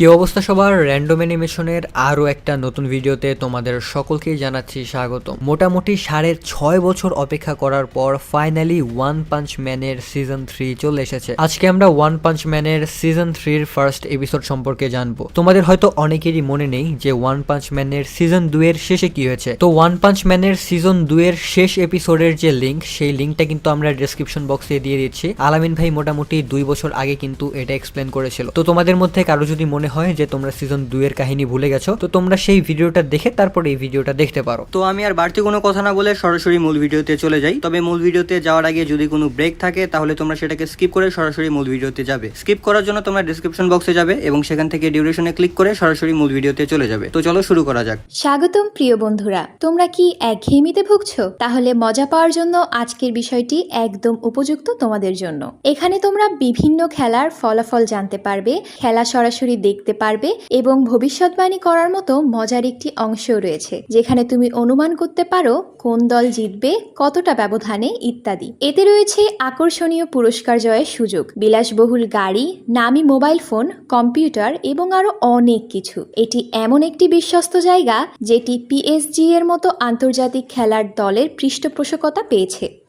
কি অবস্থা সবার? র্যান্ডম অ্যানিমেশনের আরও একটা নতুন ভিডিওতে তোমাদের সকলকেই জানাচ্ছি স্বাগত মোটামুটি সাড়ে ছয় বছর অপেক্ষা করার পর ফাইনালি ওয়ান পাঞ্চ ম্যানের সিজন থ্রি চলে এসেছে। আজকে আমরা ওয়ান পাঞ্চ ম্যানের সিজন থ্রির ফার্স্ট এপিসোড সম্পর্কে জানব। তোমাদের হয়তো অনেকেরই মনে নেই যে ওয়ান পাঞ্চ ম্যানের সিজন দুয়ের শেষে কি হয়েছে। তো ওয়ান পাঞ্চ ম্যানের সিজন দুয়ের শেষ এপিসোডের যে লিঙ্ক সেই লিঙ্কটা কিন্তু আমরা ডিসক্রিপশন বক্সে দিয়ে দিচ্ছি। আলামিন ভাই মোটামুটি দুই বছর আগে কিন্তু এটা এক্সপ্লেন করেছিল। তো তোমাদের মধ্যে কারও যদি মনে হয় যে তোমরা সিজন দুইয়ের কাহিনী ভুলে গেছো তো তোমরা সেই ভিডিওটা দেখে তারপরে এই ভিডিওটা দেখতে পারো। তো আমি আর বাড়তি কোনো কথা না বলে সরাসরি মূল ভিডিওতে চলে যাই। তবে মূল ভিডিওতে যাওয়ার আগে যদি কোনো ব্রেক থাকে তাহলে তোমরা সেটাকে স্কিপ করে সরাসরি মূল ভিডিওতে যাবে। স্কিপ করার জন্য তোমরা ডিসক্রিপশন বক্সে যাবে এবং সেখান থেকে ডিউরেশনে ক্লিক করে সরাসরি মূল ভিডিওতে চলে যাবে। তো চলো শুরু করা যাক। স্বাগতম প্রিয় বন্ধুরা তোমরা কি একঘেয়েমিতে ভুগছো? তাহলে মজা পাওয়ার জন্য আজকের বিষয়টি একদম উপযুক্ত তোমাদের জন্য। এখানে তোমরা বিভিন্ন খেলার ফলাফল জানতে পারবে। খেলা সরাসরি দেখতে পারবে এবং ভবিষ্যৎবাণী করার মতো মজার একটি অংশও রয়েছে, যেখানে তুমি অনুমান করতে পারো কোন দল জিতবে, কতটা ব্যবধানে, ইত্যাদি। এতে রয়েছে আকর্ষণীয় পুরস্কার জয়ের সুযোগ, বিলাসবহুল গাড়ি, নামি মোবাইল ফোন, কম্পিউটার এবং আরও অনেক কিছু। এটি এমন একটি বিশ্বস্ত জায়গা যেটি পিএসজি এর মতো আন্তর্জাতিক খেলার দলের পৃষ্ঠপোষকতা পেয়েছে।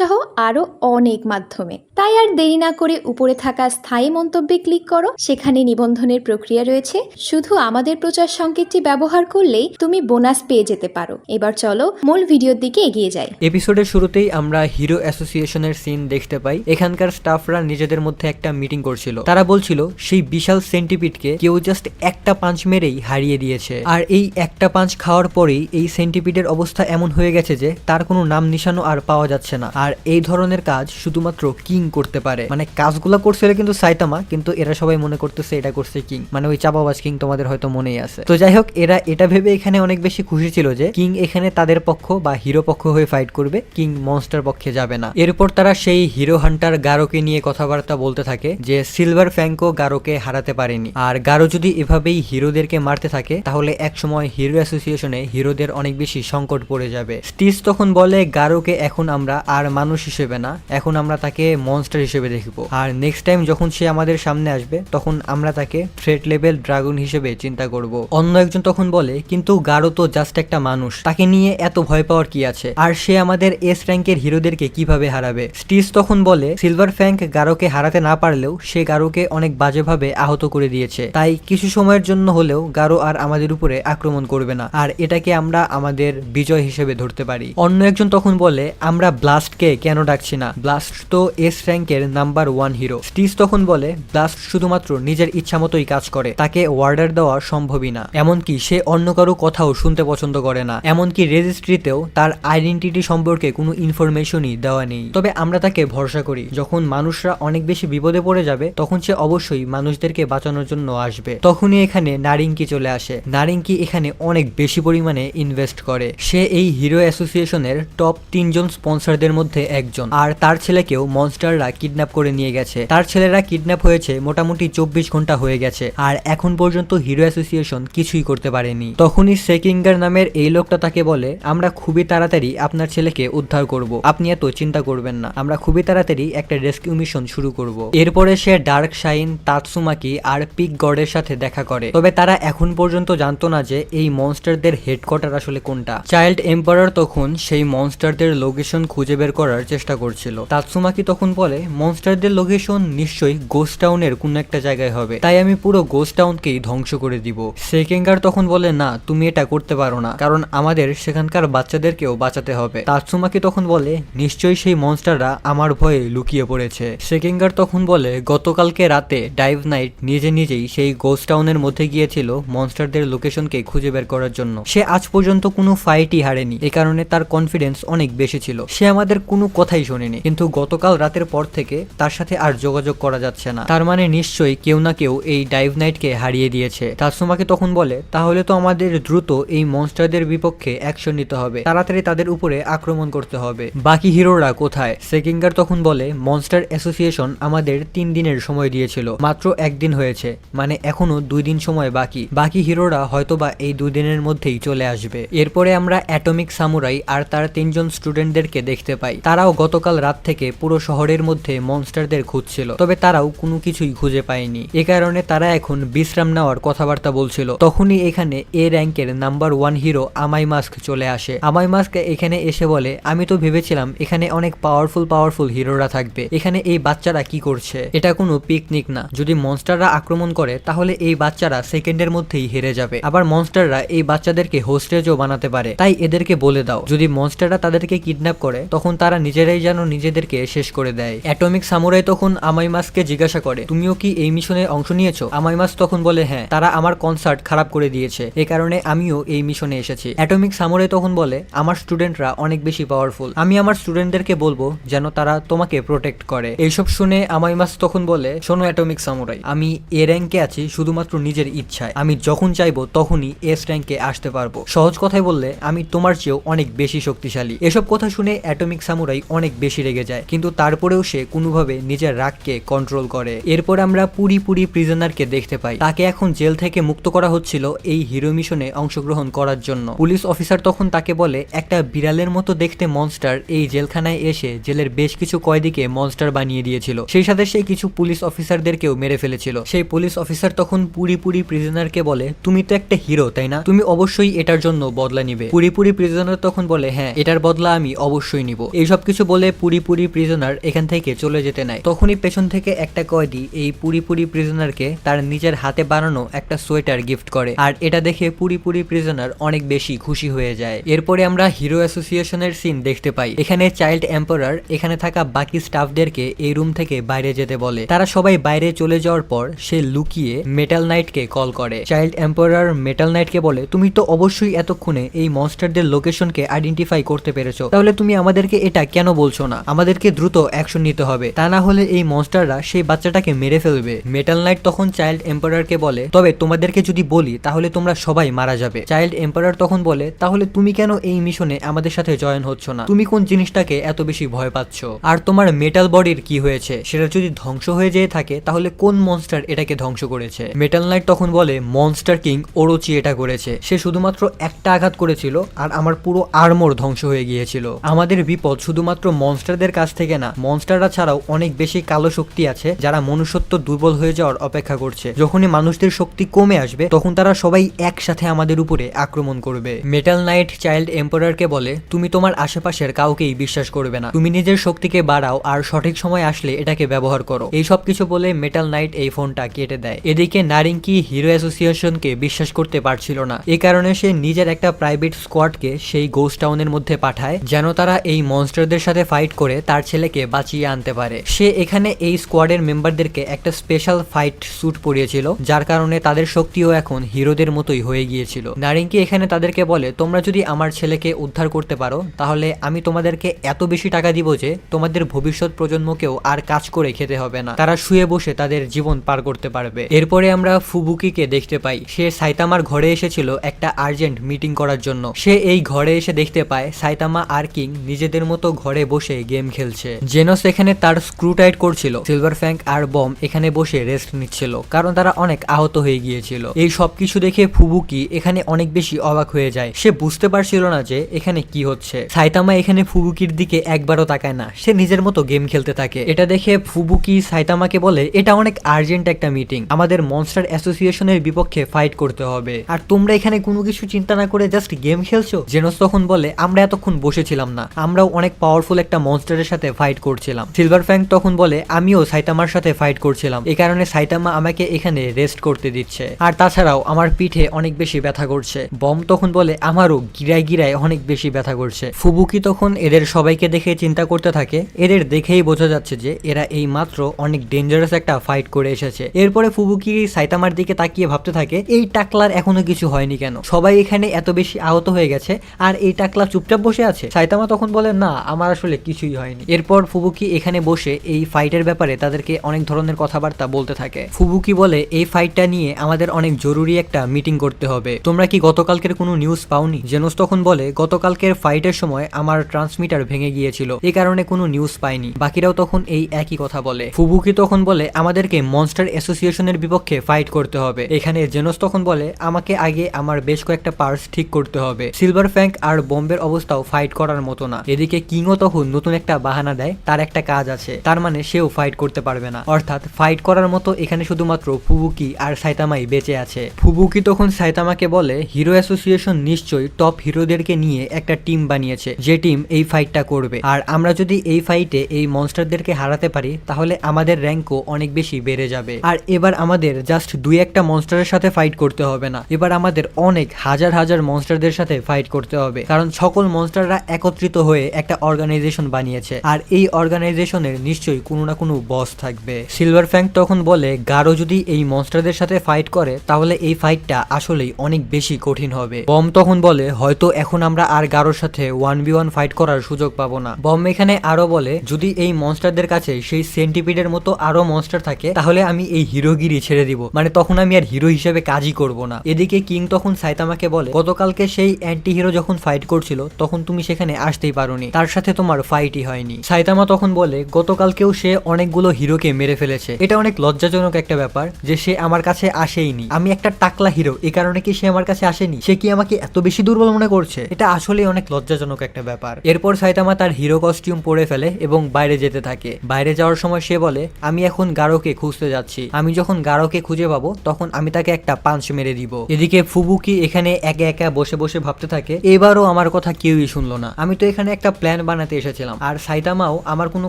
সহ আরও অনেক মাধ্যমে। তাই আর দেরি না করে উপরে থাকা স্থায়ী মন্তব্যে ক্লিক করো। সেখানে নিবন্ধনের প্রক্রিয়া রয়েছে। শুধু আমাদের প্রচার সংকেতটি ব্যবহার করলেই তুমি বোনাস পেয়ে যেতে পারো। এবার চলো মূল ভিডিওর দিকে এগিয়ে যাই। এপিসোডের শুরুতেই আমরা হিরো অ্যাসোসিয়েশনের সিন দেখতে পাই। এখানকার স্টাফরা নিজেদের মধ্যে একটা মিটিং করছিল। তারা বলছিল, সেই বিশাল সেন্টিপিডকে কেউ জাস্ট একটা পাঞ্চ মেরেই হারিয়ে দিয়েছে। আর এই একটা পাঞ্চ খাওয়ার পরেই এই সেন্টিপিডের অবস্থা এমন হয়ে গেছে যে, তার কোনো নাম নিশানো আর পাওয়া যাচ্ছে না। আর এই ধরনের কাজ শুধুমাত্র কিং করতে পারে। মানে কাজগুলো করছিল কিন্তু সাইতামা কিন্তু এরা সবাই মনে করতেছে এটা করছে কিং মানে ওই চাপাবাজ কিং তোমাদের হয়তো মনেই আছে। তো যাই হোক, এরা এটা ভেবে এখানে অনেক বেশি খুশি ছিল যে কিং এখানে তাদের পক্ষ বা হিরো পক্ষ হয়ে ফাইট করবে। কিং মনস্টার পক্ষে যাবে না। এরপর তারা সেই হিরো হান্টার গারোকে নিয়ে কথাবার্তা বলতে থাকে যে সিলভার ফ্যাঙ্কো গারোকে হারাতে পারেনি। আর গারো যদি এভাবেই হিরোদেরকে মারতে থাকে, তাহলে একসময় হিরো অ্যাসোসিয়েশনে হিরোদের অনেক বেশি সংকট পড়ে যাবে। স্টিস তখন বলে গারোকে এখন আমরা আর মানুষ হিসেবে না, এখন আমরা তাকে মনস্টার হিসেবে দেখব। আর নেক্সট টাইম যখন সে আমাদের সামনে আসবে, তখন আমরা তাকে থ্রেট লেভেল ড্রাগন হিসেবে চিন্তা করব। অন্য একজন তখন বলে, কিন্তু গারো তো জাস্ট একটা মানুষ, তাকে নিয়ে এত ভয় পাওয়ার কি আছে? আর সে আমাদের এস র্যাঙ্কের হিরোদেরকে কীভাবে হারাবে? স্টিস তখন বলে সিলভার ফ্যাঙ্ক গারোকে হারাতে না পারলেও সে গারোকে অনেক বাজেভাবে আহত করে দিয়েছে। তাই কিছু সময়ের জন্য হলেও গারো আর আমাদের উপরে আক্রমণ করবে না। আর এটাকে আমরা আমাদের বিজয় হিসেবে ধরতে পারি। অন্য একজন তখন বলে, আমরা ব্লাস্টকে কেন ডাকছি না? ব্লাস্ট তো এস র্যাঙ্কের নাম্বার ওয়ান হিরো স্টিস তখন বলে ব্লাস্ট শুধুমাত্র নিজের ইচ্ছা মতোই কাজ করে, তাকে অর্ডার দেওয়া সম্ভবই না। এমনকি সে অন্য কারও কথাও শুনতে পছন্দ করে না। এমনকি রেজিস্ট্রিতেও তার আইডেন্টিটি সম্পর্কে কোনো ইনফরমেশনই দেওয়া নেই। তবে আমরা তাকে ভরসা করি, যখন মানুষরা অনেক বেশি বিপদে পড়ে যাবে, তখন সে অবশ্যই মানুষদেরকে বাঁচানোর জন্য আসবে। তখনই এখানে নারিঙ্কি চলে আসে। নারিঙ্কি এখানে অনেক বেশি পরিমাণে ইনভেস্ট করে। সে এই হিরো অ্যাসোসিয়েশনের টপ তিনজন স্পন্সরদের মধ্যে একজন। আর তার ছেলেকেও মনস্টাররা কিডন্যাপ করে নিয়ে গেছে। তার ছেলেরা কিডন্যাপ হয়েছে মোটামুটি চব্বিশ ঘণ্টা হয়ে গেছে। আর এখন পর্যন্ত হিরো অ্যাসোসিয়েশন কিছুই করতে পারেনি। তখনই সেকিঙ্গার নামের এই লোকটা তাকে বলে, আমরা খুবই তাড়াতাড়ি আপনার ছেলেকে উদ্ধার করব। আপনি এত চিন্তা করবেন না। আমরা খুবই তাড়াতাড়ি একটা রেস্কিউ মিশন শুরু করব। এরপরে সে ডার্ক শাইন তাতসুমাকি আর পিক গডের সাথে দেখা করে। তবে তারা এখন পর্যন্ত জানতো না যে এই মনস্টারদের হেডকোয়ার্টার আসলে কোনটা। চাইল্ড এম্পারার তখন সেই মনস্টারদের লোকেশন খুঁজে বের করার চেষ্টা করছিল। তাতসুমাকি তখন বলে, মনস্টারদের লোকেশন নিশ্চয়ই গোস্ট টাউনের কোন একটা জায়গায় হবে। তাই আমি পুরো গোস্ট টাউনকেই ধ্বংস করে দিব। সেকেঙ্গার তখন বলে, না, তুমি এটা করতে পারো না, কারণ আমাদের সেখানকার বাচ্চাদেরকেও বাঁচাতে হবে। তাতসুমাকি তখন বলে, নিশ্চয়ই সেই মনস্টাররা আমার ভয়ে লুকিয়ে পড়েছে। সেকেঙ্গার তখন বলে, গতকালকে রাতে ডাইভ নাইট নিজে নিজেই সেই গোস্ট টাউনের মধ্যে গিয়েছিল মনস্টারদের লোকেশনকে খুঁজে বের করার জন্য। সে আজ পর্যন্ত কোনো ফাইটই হারেনি, এ কারণে তার কনফিডেন্স অনেক বেশি ছিল। সে আমাদের কোনো কোনো কথাই শোনেনি। কিন্তু গতকাল রাতের পর থেকে তার সাথে আর যোগাযোগ করা যাচ্ছে না। তার মানে নিশ্চয়ই কেউ না কেউ এই ডাইভ নাইটকে হারিয়ে দিয়েছে। তাৎসুমাকে তখন বলে, তাহলে তো আমাদের দ্রুত এই মনস্টারদের বিপক্ষে অ্যাকশন নিতে হবে। তাড়াতাড়ি তাদের উপরে আক্রমণ করতে হবে। বাকি হিরোরা কোথায়? সেকিঙ্গার তখন বলে, মনস্টার অ্যাসোসিয়েশন আমাদের তিন দিনের সময় দিয়েছিল। মাত্র একদিন হয়েছে। মানে এখনও দুই দিন সময় বাকি। বাকি হিরোরা হয়তোবা এই দুই দিনের মধ্যেই চলে আসবে। এরপরে আমরা অ্যাটমিক সামুরাই আর তার তিনজন স্টুডেন্টদেরকে দেখতে পাই। তারাও গতকাল রাত থেকে পুরো শহরের মধ্যে মনস্টারদের খুঁজছিল, তবে তারাও কোনো কিছুই খুঁজে পায়নি। এ কারণে তারা এখন বিশ্রাম নেওয়ার কথাবার্তা বলছিল। তখনই এখানে এ র্যাঙ্কের number one hero Amai Mask চলে আসে। আমাই মাস্ক এখানে এসে বলে, আমি তো ভেবেছিলাম এখানে অনেক পাওয়ারফুল পাওয়ারফুল হিরোরা থাকবে। এখানে এই বাচ্চারা কি করছে? এটা কোনো পিকনিক না। যদি মনস্টাররা আক্রমণ করে, তাহলে এই বাচ্চারা সেকেন্ডের মধ্যেই হেরে যাবে। আবার মনস্টাররা এই বাচ্চাদেরকে হোস্টেজও বানাতে পারে। তাই এদেরকে বলে দাও, যদি মনস্টাররা তাদেরকে কিডন্যাপ করে, তখন তারা নিজেরাই যেন নিজেদেরকে শেষ করে দেয়। অ্যাটমিক সামুরাই তখন আমাই মাসকে জিজ্ঞাসা করে, তুমিও কি এই মিশনে অংশ নিয়েছো? আমাই মাস তখন বলে হ্যাঁ তারা আমার কনসার্ট খারাপ করে দিয়েছে, এ কারণে আমিও এই মিশনে এসেছি। অ্যাটমিক সামুরাই তখন বলে, আমার স্টুডেন্টরা অনেক বেশি পাওয়ারফুল আমি আমার স্টুডেন্টদেরকে বলব যেন তারা তোমাকে প্রোটেক্ট করে। এইসব শুনে আমাই মাস তখন বলে, শোনো অ্যাটমিক সামুরাই, আমি এ র্যাঙ্কে আছি শুধুমাত্র নিজের ইচ্ছায়। আমি যখন চাইব তখনই এস র্যাঙ্কে আসতে পারব। সহজ কথায় বললে, আমি তোমার চেয়েও অনেক বেশি শক্তিশালী। এসব কথা শুনে অ্যাটমিক সামুরাই অনেক বেশি রেগে যায়, কিন্তু তারপরেও সে কোনোভাবে নিজের রাগকে কন্ট্রোল করে। এরপর আমরা পুরি পুরি প্রিজনারকে দেখতে পাই। তাকে এখন জেল থেকে মুক্ত করা হচ্ছিল এই হিরো মিশনে অংশগ্রহণ করার জন্য। পুলিশ অফিসার তখন তাকে বলে, একটা বিড়ালের মতো দেখতে মনস্টার এই জেলখানায় এসে জেলের বেশ কিছু কয়েদিকে মনস্টার বানিয়ে দিয়েছিল। সেই সাথে সে কিছু পুলিশ অফিসারদেরকেও মেরে ফেলেছিল। সেই পুলিশ অফিসার তখন পুরি পুরি প্রিজনারকে বলে, তুমি তো একটা হিরো তাই না? তুমি অবশ্যই এটার জন্য বদলা নিবে। পুরি পুরি প্রিজনার তখন বলে হ্যাঁ এটার বদলা আমি অবশ্যই নিব। এইসব কিছু বলে পুরি পুরি প্রিজনার এখান থেকে চলে যেতে নাই তখনই পেছন থেকে একটা কয়েদি এই পুরি পুরি প্রিজনারকে তার নিজের হাতে বানানো একটা সোয়েটার গিফট করে। আর এটা দেখে পুরি পুরি প্রিজনার অনেক বেশি খুশি হয়ে যায়। এরপরে আমরা হিরো অ্যাসোসিয়েশনের সিন দেখতে পাই। এখানে চাইল্ড এম্পারার এখানে থাকা বাকি স্টাফদেরকে এই রুম থেকে বাইরে যেতে বলে। তারা সবাই বাইরে চলে যাওয়ার পর সে লুকিয়ে মেটাল নাইটকে কল করে। চাইল্ড এম্পারার মেটাল নাইটকে বলে, তুমি তো অবশ্যই এতক্ষণে এই মনস্টারদের লোকেশনকে আইডেন্টিফাই করতে পেরেছ। তাহলে তুমি আমাদেরকে এটা কেন বলছো না? আমাদেরকে দ্রুত অ্যাকশন নিতে হবে। তা না হলে এই মনস্টাররা সেই বাচ্চাটাকে মেরে ফেলবে। মেটাল নাইট তখন চাইল্ড এম্পারারকে বলে, তবে তোমাদেরকে যদি বলি, তাহলে তোমরা সবাই মারা যাবে। চাইল্ড এম্পারার তখন বলে, তাহলে তুমি কেন এই মিশনে আমাদের সাথে জয়েন হচ্ছ না? তুমি কোন জিনিসটাকে এত বেশি ভয় পাচ্ছ? আর তোমার মেটাল বডির কি হয়েছে? সেটা যদি ধ্বংস হয়ে যেয়ে থাকে, তাহলে কোন মনস্টার এটাকে ধ্বংস করেছে? মেটাল নাইট তখন বলে মনস্টার কিং ওরোচি এটা করেছে। সে শুধুমাত্র একটা আঘাত করেছিল, আর আমার পুরো আর্মোর ধ্বংস হয়ে গিয়েছিল। আমাদের বিপদ শুধুমাত্র মনস্টারদের কাছ থেকে না মনস্টাররা ছাড়াও অনেক বেশি কালো শক্তি আছে যারা মনুষ্যত্ব দুর্বল হয়ে যাওয়ার অপেক্ষা করছে। যখনই মানুষদের শক্তি কমে আসবে, তখন তারা সবাই একসাথে আমাদের উপরে আক্রমণ করবে। মেটাল নাইট চাইল্ড এম্পারারকে বলে, তুমি তোমার আশেপাশের কাউকেই বিশ্বাস করবে না। তুমি নিজের শক্তিকে বাড়াও আর সঠিক সময় আসলে এটাকে ব্যবহার করো। এই সব কিছু বলে মেটাল নাইট এই ফোনটা কেটে দেয়। এদিকে নারিঙ্কি হিরো অ্যাসোসিয়েশনকে বিশ্বাস করতে পারছিল না। এই কারণে সে নিজের একটা প্রাইভেট স্কোয়াডকে সেই গোস্ট টাউনের মধ্যে পাঠায়, যেন তারা এই মনস্টারদের সাথে ফাইট করে তার ছেলেকে বাঁচিয়ে আনতে পারে। সে এখানে এই স্কোয়াডের মেম্বারদেরকে একটা স্পেশাল ফাইট স্যুট পরিয়েছিল, যার কারণে তাদের শক্তিও এখন হিরোদের মতোই হয়ে গিয়েছিল। নারিঙ্কি এখানে তাদেরকে বলে, তোমরা যদি আমার ছেলেকে উদ্ধার করতে পারো, তাহলে আমি তোমাদেরকে এত বেশি টাকা দিব যে তোমাদের ভবিষ্যৎ প্রজন্মকেও আর কাজ করে খেতে হবে না। তারা শুয়ে বসে তাদের জীবন পার করতে পারবে। এরপরে আমরা ফুবুকিকে দেখতে পাই। সে সাইতামার ঘরে এসেছিল একটা আর্জেন্ট মিটিং করার জন্য। সে এই ঘরে এসে দেখতে পায় সাইতামা আর কিং নিজেদের মতো ঘরে বসে গেম খেলছে। জেনস এখানে তার স্ক্রু টাইট করছিল। সিলভার ফ্যাঙ্ক আর বম এখানে বসে রেস্ট নিচ্ছিল, কারণ তারা অনেক আহত হয়ে গিয়েছিল। এই সবকিছু দেখে ফুবুকি এখানে অনেক বেশি অবাক হয়ে যায়। সে বুঝতে পারছিল না যে এখানে কি হচ্ছে। সাইতামা এখানে ফুবুকির দিকে একবারও তাকায় না। সে নিজের মতো গেম খেলতে থাকে। এটা দেখে ফুবুকি সাইতামাকে বলে, এটা অনেক আর্জেন্ট একটা মিটিং আমাদের মনস্টার অ্যাসোসিয়েশনের বিপক্ষে ফাইট করতে হবে। আর তোমরা এখানে কোনো কিছু চিন্তা না করে জাস্ট গেম খেলছো? জেনস তখন বলে, আমরা এতক্ষণ বসেছিলাম না। আমরাও অনেক পাওয়ারফুল একটা মনস্টারের সাথে ফাইট করছিলাম। সিলভার ফ্যাং তখন বলে, আমিও সাইতামার সাথে ফাইট করছিলাম। এই কারণে সাইতামা আমাকে এখানে রেস্ট করতে দিচ্ছে। আর তাছাড়াও আমার পিঠে অনেক বেশি ব্যথা করছে। বম তখন বলে, আমারও গিরায় গিরায় অনেক বেশি ব্যথা করছে। ফুবুকি তখন এদের সবাইকে দেখে চিন্তা করতে থাকে। এদের দেখেই বোঝা যাচ্ছে যে এরা এই মাত্র অনেক ডেঞ্জারাস একটা ফাইট করে এসেছে। এরপরে ফুবুকি সাইতামার দিকে তাকিয়ে ভাবতে থাকে, এই টাকলার এখনও কিছু হয়নি কেন? সবাই এখানে এত বেশি আহত হয়ে গেছে, আর এই টাকলা চুপচাপ বসে আছে? সাইতামা তখন বলে, না আমার আসলে কিছুই হয়নি। এরপর ফুবুকি এখানে বসে এই ফাইটের ব্যাপারে তাদেরকে অনেক ধরনের কথাবার্তা বলতে থাকে। ফুবুকি বলে, এই ফাইটটা নিয়ে আমাদের অনেক জরুরি একটা মিটিং করতে হবে। তোমরা কি গতকালকের কোনো নিউজ পাওনি? জেনোস তখন বলে, গতকালকের ফাইটের সময় আমার ট্রান্সমিটার ভেঙে গিয়েছিল। এই কারণে কোনো নিউজ পাইনি। বাকিরাও তখন এই একই কথা বলে। ফুবুকি তখন বলে, আমাদেরকে মনস্টার অ্যাসোসিয়েশনের বিপক্ষে ফাইট করতে হবে। এখানে জেনোস তখন বলে, আমাকে আগে আমার বেশ কয়েকটা পার্স ঠিক করতে হবে। সিলভার ফ্যাঙ্ক আর বোম্বের অবস্থাও ফাইট করার মতো না। এদিকে কিংও তখন নতুন একটা বাহানা দেয়, তার একটা কাজ আছে, তার মানে সেও ফাইট করতে পারবে না। অর্থাৎ ফাইট করার মতো এখানে শুধুমাত্র ফুবুকি আর সাইতামাই বেঁচে আছে। ফুবুকি তখন সাইতামাকে বলে হিরো অ্যাসোসিয়েশন নিশ্চয়ই টপ হিরোদেরকে নিয়ে একটা টিম বানিয়েছে, যে টিম এই ফাইটটা করবে। আর আমরা যদি এই ফাইটে এই মনস্টারদেরকে হারাতে পারি, তাহলে আমাদের র্যাঙ্কও অনেক বেশি বেড়ে যাবে। আর এবার আমাদের জাস্ট দুই একটা মনস্টারের সাথে ফাইট করতে হবে না। এবার আমাদের অনেক হাজার হাজার মনস্টারদের সাথে ফাইট করতে হবে। কারণ সকল মনস্টাররা একত্রিত হয়ে একটা অর্গানাইজেশন বানিয়েছে। আর এই অর্গানাইজেশনের নিশ্চয়ই কোনো না কোনো বস থাকবে। সিলভার ফ্যাঙ্ক তখন বলে, গারো যদি এই মনস্টারদের সাথে ফাইট করে, তাহলে এই ফাইটটা আসলেই অনেক বেশি কঠিন হবে। বম তখন বলে, হয়তো এখন আমরা আর গারোর সাথে ওয়ান বি ওয়ান ফাইট করার সুযোগ পাবো না। বম এখানে আরও বলে, যদি এই মনস্টারদের কাছে সেই সেন্টিপিডের মতো আরও মনস্টার থাকে, তাহলে আমি এই হিরোগিরি ছেড়ে দিব। মানে তখন আমি আর হিরো হিসেবে কাজই করব না। এদিকে কিং তখন সাইতামাকে বলে, গতকালকে সেই অ্যান্টি হিরো যখন ফাইট করছিল, তখন তুমি সেখানে আসতেই পারোনি। তার সাথে তোমার ফাইটই হয়নি। সাইতামা তখন বলে, গতকালকেও সে অনেকগুলো হিরোকে মেরে ফেলেছে। এটা অনেক লজ্জাজনক একটা ব্যাপার যে সে আমার কাছে আসেইনি। আমি একটা টাকলা হিরো এই কারণে কি সে আমার কাছে আসেনি? সে কি আমাকে এত বেশি দুর্বল মনে করছে? এটা আসলেই অনেক লজ্জাজনক একটা ব্যাপার। এরপর সাইতামা তার হিরো কস্টিউম পরে ফেলে এবং বাইরে যেতে থাকে। বাইরে যাওয়ার সময় সে বলে, আমি এখন গারোকে খুঁজতে যাচ্ছি। আমি যখন গারোকে খুঁজে পাবো, তখন আমি তাকে একটা পাঞ্চ মেরে দিব। এদিকে ফুবুকি এখানে একা একা বসে বসে ভাবতে থাকে, এবারও আমার কথা কেউই শুনলো না। আমি তো এখানে একটা প্ল্যান বানাতে এসেছিলাম। আর সাইতামাও আমার কোনো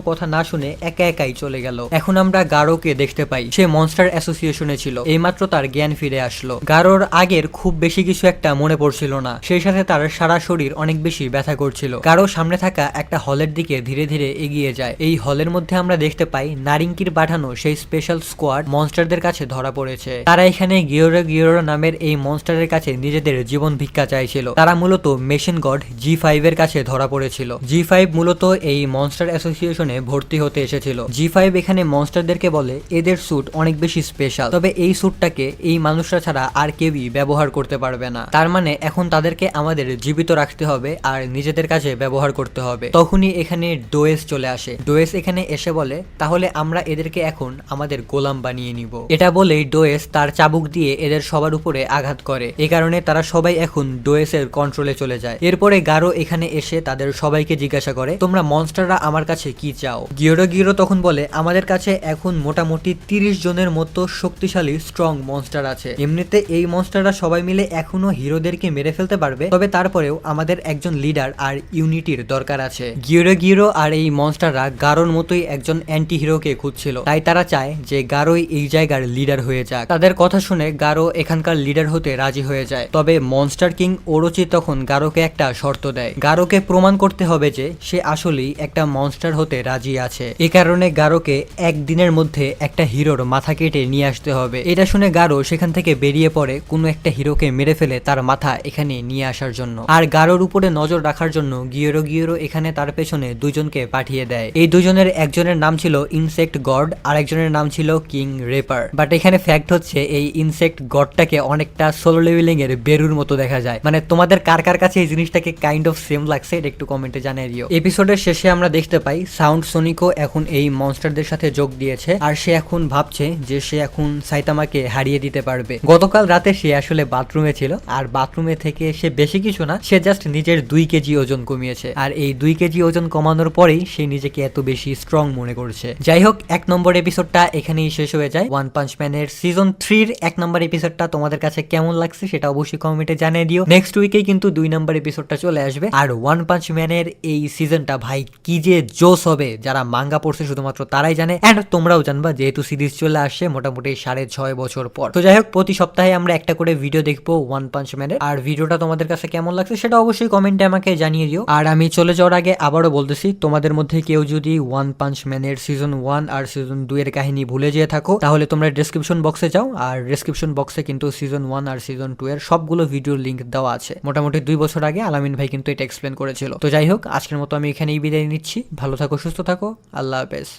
কথা না শুনে একা একাই চলে গেল। এখন আমরা গারোকে দেখতে পাই। সে মনস্টার অ্যাসোসিয়েশনে ছিল। এইমাত্র তার জ্ঞান ফিরে আসলো। গারোর আগের খুব বেশি কিছু একটা মনে পড়ছিল না। সেই সাথে তার সারা শরীর অনেক বেশি ব্যথা করছিল। গারো সামনে থাকা একটা হলের দিকে ধীরে ধীরে এগিয়ে যায়। এই হলের মধ্যে আমরা দেখতে পাই নারিঙ্কির পাঠানো সেই স্পেশাল স্কোয়াড মনস্টারদের কাছে ধরা পড়েছে। তারা এখানে গিওরো গিওরো নামের এই মনস্টারের কাছে নিজেদের জীবন ভিক্ষা চাইছিল। তারা মূলত মেশিন গড জি ফাইভ এর কাছে ধরা পড়েছিল। জি ফাইভ মূলত এই মনস্টার অ্যাসোসিয়েশনে ভর্তি হতে এসেছিল। জি ফাইভ এখানে মনস্টারদেরকে বলে এদের স্যুট অনেক বেশি স্পেশাল তবে এই স্যুটটাকে এই মানুষরা ছাড়া আর কেউই ব্যবহার করতে পারবে না। তার মানে এখন তাদেরকে আমাদের জীবিত রাখতে হবে আর নিজেদের কাছে ব্যবহার করতে হবে। তখনই এখানে ডোয়েস চলে আসে। ডোয়েস এখানে এসে বলে, তাহলে আমরা এদেরকে এখন আমাদের গোলাম বানিয়ে নিব। এটা বলেই ডোয়েস তার চাবুক দিয়ে এদের সবার উপরে আঘাত করে। এ কারণে তারা সবাই এখন ডোয়েসের কন্ট্রোলে চলে যায়। এরপরে গারো এখানে এসে তাদের সবাইকে জিজ্ঞাসা করে, তোমরা মনস্টাররা আমার কাছে কি চাও? গিওরো গিওরো তখন বলে, আমাদের কাছে এখন মোটামুটি তিরিশ জনের মতো শক্তিশালী স্ট্রং মনস্টার আছে। এমনিতে এই মনস্টাররা সবাই মিলে এখনও হিরোদেরকে মেরে ফেলতে পারবে, তবে তারপরেও আমাদের একজন লিডার আর ইউনিটির দরকার আছে। গিওরো গিওরো আর এই মনস্টাররা গারোর মতোই একজন অ্যান্টি হিরোকে খুঁজছিল। তাই তারা চায় যে গারোই এই জায়গার লিডার হয়ে যাক। তাদের কথা শুনে গারো এখানকার লিডার হতে রাজি হয়ে যায়। তবে মনস্টার কিং ওরোচি তখন গারোকে একটা শর্ত দেয়। গারোকে প্রমাণ করতে হবে যে সে আসলেই একটা মনস্টার হতে রাজি আছে। এ কারণে গারোকে একদিনের মধ্যে একটা হিরোর মাথা কেটে নিয়ে আসতে হবে। এটা শুনে গারো সেখান থেকে বেরিয়ে পড়ে কোনো একটা হিরোকে মেরে ফেলে তার মাথা এখানে নিয়ে আসার জন্য। আর গারোর উপরে নজর রাখার জন্য গিয়েরো গিয়েরো এখানে তার পেছনে দুজনকে পাঠিয়ে দেয়। এই দুজনের একজনের নাম ছিল ইনসেক্ট গড আর একজনের নাম ছিল কিং রেপার বাট এখানে ফ্যাক্ট হচ্ছে এই ইনসেক্ট গডটাকে অনেকটা সোলো লেভেলিং এর বেরুর মতো দেখা যায়। মানে তোমাদের কার কার কাছে এই জিনিসটাকে কাইন্ড অফ সেম লাগছে, এটা একটু কমেন্টে জানিয়ে দিও এপিসোডের শেষে আমরা দেখতে পাই, সাউন্ড সোনিকো এখন এই মনস্টারদের সাথে যোগ দিয়েছে, আর সে এখন ভাবছে যে সে এখন সাইতামাকে হারিয়ে দিতে পারবে। গতকাল রাতে সে আসলে বাথরুমে ছিল, আর বাথরুমে থেকে সে বেশি কিছু না, সে জাস্ট নিজের দুই কেজি ওজন কমিয়েছে। আর এই দুই কেজি ওজন কমানোর পরেই সে নিজেকে এত বেশি স্ট্রং মনে করছে। যাই হোক, এক নম্বর এপিসোডটা এখানেই শেষ হয়ে যায়। ওয়ান পাঞ্চ ম্যানের সিজন থ্রির এক নম্বর এপিসোডটা তোমাদের কাছে কেমন লাগছে সেটা অবশ্যই কমেন্টে জানিয়ে দিও। নেক্সট উইকেই কিন্তু দুই নম্বর এপিসোডটা চলে আসবে। আর ওয়ান পাঞ্চ ম্যানের এই সিজনটা ভাই কি যে জোস হবে যারা মাঙ্গা পড়ছে শুধুমাত্র তারাই জানে অ্যান্ড তোমরাও জানবা যেহেতু সিরিজ চলে আসছে মোটামুটি সাড়ে ছয় বছর পর। তো যাই হোক, প্রতি সপ্তাহে আমরা একটা করে ভিডিও দেখব ওয়ান পাঞ্চ ম্যানের আর ভিডিওটা তোমাদের কাছে কেমন লাগছে সেটা অবশ্যই কমেন্টে আমাকে জানিয়ে দিও। আর আমি চলে যাওয়ার আগে আবারও বলতেছি, তোমাদের মধ্যে কেউ যদি ওয়ান পাঞ্চ ম্যানের সিজন ওয়ান আর সিজন দুই এর কাহিনী ভুলে যেয়ে থাকো, তাহলে তোমরা ডিসক্রিপশন বক্সে যাও। আর ডিসক্রিপশন বক্সে কিন্তু সিজন ওয়ান আর সিজন টু এর সবগুলো ভিডিওর লিঙ্ক দেওয়া আছে। মোটামুটি দুই বছর আগে আলামিন ভাই কিন্তু এটা এক্সপ্লেন করেছিল। তো যাই হোক আজকের মতো আমি এখানেই বিদায় নিচ্ছি। ভালো থাকো সুস্থ থাকো। আল্লাহ হাফেজ।